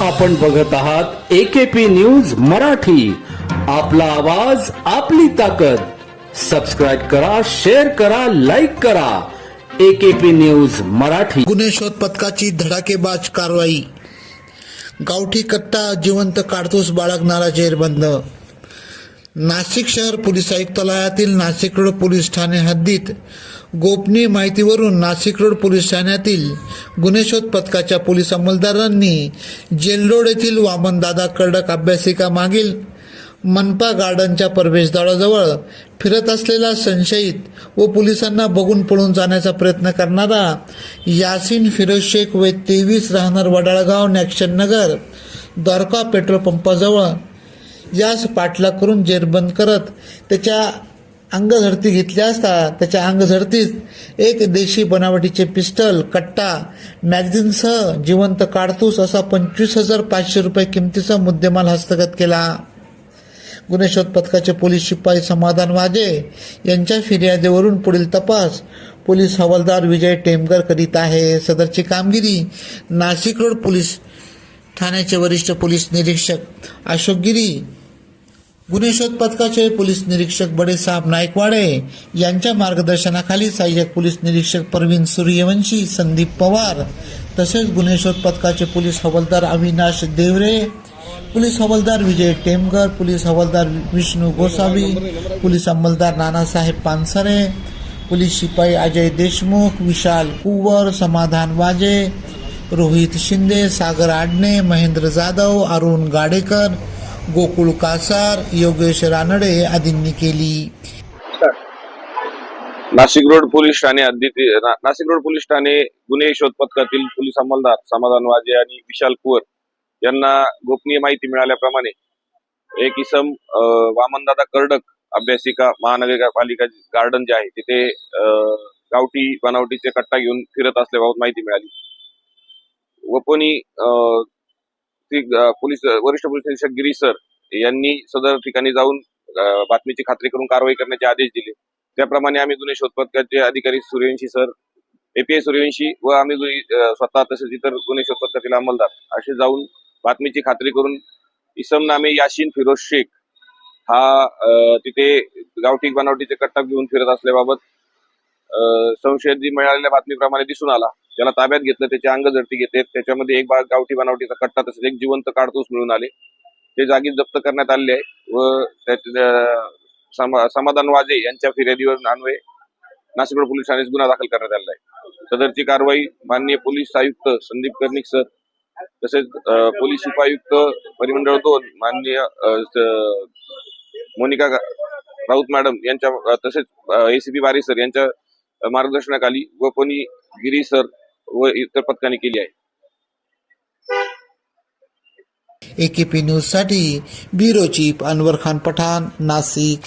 आपण बघत आहात एकेपी न्यूज मराठी. आपला आवाज आपली ताकद. सबस्क्राईब करा शेअर करा लाईक करा. AKP news Marathi. गुन्हे शोध पथकाची धडाकेबाज कारवाई. गावठी कट्टा जिवंत काडतूस बाळगणारा जेरबंद. नाशिक शहर पोलीस आयुक्तालयातील नाशिक रोड पोलीस ठाणे हद्दीत गोपनीय माहितीवरून नाशिक रोड पोलीस ठाण्यातील गुन्हेशोध पथकाच्या पोलीस अंमलदारांनी जेलरोड येथील वामनदादा कर्डक अभ्यासिका मागील मनपा गार्डनच्या प्रवेशद्वाराजवळ फिरत असलेला संशयित व पोलिसांना बघून पळून जाण्याचा प्रयत्न करणारा यासिन फिरोज शेख वय तेवीस राहणार वडाळगाव नॅक्शन नगर द्वारका पेट्रोल पंपाजवळ यास पाठलाग करून जेरबंद करत त्याच्या अंगझडती घेतल्या असता त्याच्या अंगझडतीत एक देशी बनावटीचे पिस्टल कट्टा मॅगझिनसह जिवंत काडतूस असा पंचवीस हजार पाचशे रुपये किमतीचा मुद्देमाल हस्तगत केला. गुन्हेशोध पथकाचे पोलीस शिपाई समाधान वाजे यांच्या फिर्यादीवरून पुढील तपास पोलीस हवालदार विजय टेमकर करीत आहे. सदरची कामगिरी नाशिक रोड पोलीस ठाण्याचे वरिष्ठ पोलीस निरीक्षक अशोक गिरी गुन्हे शोध पथकाचे पोलीस निरीक्षक बडेसाहेब नायकवाडे यांच्या मार्गदर्शनाखाली सहाय्यक पोलीस निरीक्षक परवीन सूर्यवंशी संदीप पवार तसेच गुन्हे शोध पथकाचे पोलीस हवालदार अविनाश देवरे पोलीस हवालदार विजय टेमगर पोलीस हवालदार विष्णू गोसावी पोलीस अंमलदार नानासाहेब पानसरे पोलीस शिपाई अजय देशमुख विशाल कुवर समाधान वाजे रोहित शिंदे सागर आडणे महेंद्र जाधव अरुण गाडेकर गोकुळ कासार योगेश रानडे आदींनी केली. नाशिक रोड पोलीस ठाणे हद्दीत नाशिक रोड पोलीस ठाणे गुन्हे शोध पथकातील पोलीस अंमलदार समाधान वाजे आणि विशाल कुवर यांना गोपनीय माहिती मिळाल्याप्रमाणे एक इसम वामनदादा कर्डक अभ्यासिका महानगरपालिका गार्डन जे आहे तिथे अं, गावठी बनावटीचे कट्टा घेऊन फिरत असल्याबाबत माहिती मिळाली. व अं, ती पोलीस वरिष्ठ पोलीस निरीक्षक गिरी सर यांनी सदर ठिकाणी जाऊन बातमीची खात्री करून कारवाई करण्याचे आदेश दिले. त्याप्रमाणे आम्ही गुन्हे शोध पथकाचे अधिकारी सूर्यवंशी सर एपीआय सूर्यवंशी व आम्ही स्वतः तसेच इतर गुन्हे शोध पथकातील अंमलदार असे जाऊन बातमीची खात्री करून इसम नामे याशीन फिरोज शेख हा तिथे गावठी बनावटीचे कट्टा घेऊन फिरत असल्याबाबत अं, संशयित जी मिळालेल्या बातमीप्रमाणे दिसून आला. त्याला ताब्यात घेतलं त्याचे अंग झडती घेतले त्याच्यामध्ये एक बाग गावठी बनावटीचा कट्टा तसेच एक जिवंत काडतूस मिळून आले. ते जागी जप्त करण्यात आले आहे व त्यात- समा- समाधान वाजे यांच्या फिर्यादीवर अन्वये नाशिक पोलीस ठाण्यात गुन्हा दाखल करण्यात आला आहे. सदरची कारवाई माननीय पोलीस आयुक्त संदीप कर्णिक सर तसेच पोलीस उपायुक्त परिमंडळ दोन माननीय मोनिका राऊत मॅडम यांच्या तसेच एसीपी बारी सर यांच्या मार्गदर्शनाखाली व कोणी गिरी सर व इतर पथकाने केली आहे. एकेपी न्यूजसाठी ब्युरो चीफ अनवर खान पठाण नाशिक.